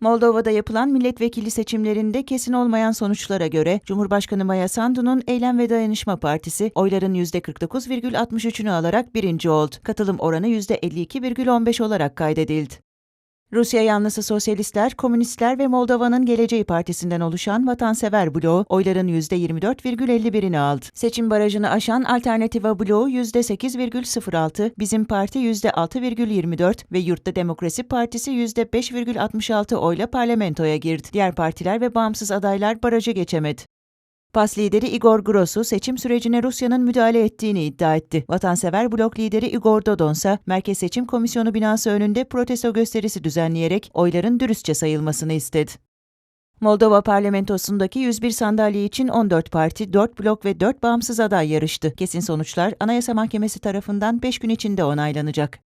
Moldova'da yapılan milletvekili seçimlerinde kesin olmayan sonuçlara göre Cumhurbaşkanı Maya Sandu'nun Eylem ve Dayanışma Partisi oyların %49,63'ünü alarak birinci oldu. Katılım oranı %52,15 olarak kaydedildi. Rusya yanlısı sosyalistler, komünistler ve Moldova'nın Geleceği Partisi'nden oluşan Vatansever bloğu oyların %24,51'ini aldı. Seçim barajını aşan Alternativa bloğu %8,06, Bizim Parti %6,24 ve Yurtta Demokrasi Partisi %5,66 oyla parlamentoya girdi. Diğer partiler ve bağımsız adaylar barajı geçemedi. PAS lideri Igor Grosu seçim sürecine Rusya'nın müdahale ettiğini iddia etti. Vatansever blok lideri Igor Dodon ise Merkez Seçim Komisyonu binası önünde protesto gösterisi düzenleyerek oyların dürüstçe sayılmasını istedi. Moldova parlamentosundaki 101 sandalye için 14 parti, 4 blok ve 4 bağımsız aday yarıştı. Kesin sonuçlar Anayasa Mahkemesi tarafından 5 gün içinde onaylanacak.